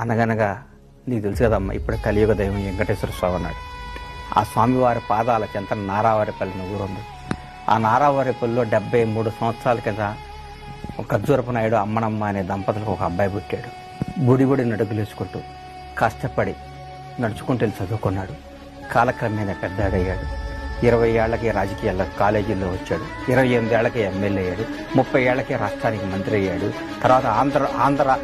అనగనగా నీకు తెలుసు కదమ్మా ఇప్పుడు కలియుగ దైవం వెంకటేశ్వర స్వామి అన్నాడు ఆ స్వామివారి పాదాల చెంత నారావారిపల్లిని ఊరుంది ఆ నారావారిపల్లిలో డెబ్బై మూడు సంవత్సరాల కింద ఒక ఖర్జూరపు నాయుడు అమ్మనమ్మ అనే దంపతులకు ఒక అబ్బాయి పుట్టాడు. బుడిబుడి నడుగులేసుకుంటూ కష్టపడి నడుచుకుంటూ వెళ్ళి చదువుకున్నాడు. కాలక్రమేణా పెద్దాడయ్యాడు ఇరవై ఏళ్ళకే రాజకీయాల్లో కాలేజీలో వచ్చాడు. ఇరవై ఎనిమిది ఏళ్ళకే ఎమ్మెల్యే అయ్యాడు. ముప్పై ఏళ్ళకే రాష్ట్రానికి మంత్రి అయ్యాడు. తర్వాత ఆంధ్ర ఆంధ్ర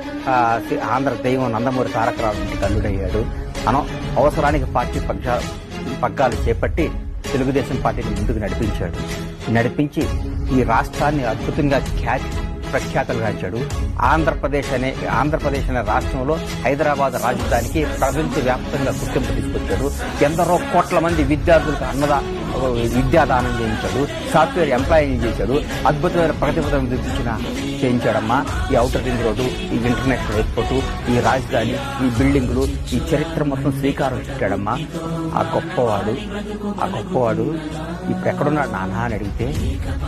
ఆంధ్ర దైవం నందమూరి తారక రావు ఇంటికి అల్లుడయ్యాడు. అన అవసరానికి పార్టీ పక్షా పగ్గాలు చేపట్టి తెలుగుదేశం పార్టీని ముందుకు నడిపించాడు. నడిపించి ఈ రాష్ట్రాన్ని అద్భుతంగా ఖ్యాతి ప్రఖ్యాతలు గాంచాడు ఆంధ్రప్రదేశ్ అనే ఆంధ్రప్రదేశ్ అనే రాష్ట్రంలో హైదరాబాద్ రాజధానికి ప్రపంచ వ్యాప్తంగా గుర్తింపు తీసుకొచ్చాడు ఎందరో కోట్ల మంది విద్యార్థులకు అన్నదా విద్యాదానం చేయించాడు సాఫ్ట్వేర్ ఎంప్లాయీ చేశాడు అద్భుతమైన ప్రగతి పథకం చూపించిన చేయించాడమ్మా. ఈ అవుటర్ రింగ్ రోడ్డు ఈ ఇంటర్నేషనల్ ఎయిర్పోర్టు ఈ రాజధాని ఈ బిల్డింగులు ఈ చరిత్ర మొత్తం శ్రీకారం చుట్టాడమ్మా. ఆ గొప్పవాడు ఆ గొప్పవాడు ఇప్పుడు ఎక్కడున్నాడు నాన్న అని అడిగితే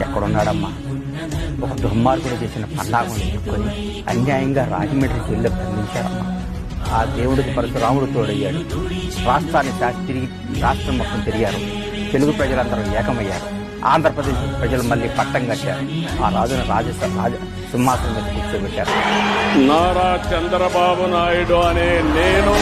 ఎక్కడున్నాడమ్మా? ఒక దుర్మార్గుడు చేసిన పన్నాగం ఎదుర్కొని అన్యాయంగా రాజమండ్రి జైల్లో బంధించారమ్మా ఆ దేవుడికి పరశురాముడు తోడయ్యాడు. రాష్ట్రాన్ని తిరిగి రాష్ట్రం మొత్తం తిరిగారు. తెలుగు ప్రజలందరూ ఏకమయ్యారు. ఆంధ్రప్రదేశ్ ప్రజలు మళ్ళీ పట్టం కట్టారు. ఆ రాజును రాజ రాజ సింహాసనం మీద కూర్చోబెట్టారు. నారా చంద్రబాబు నాయుడు అనే నేను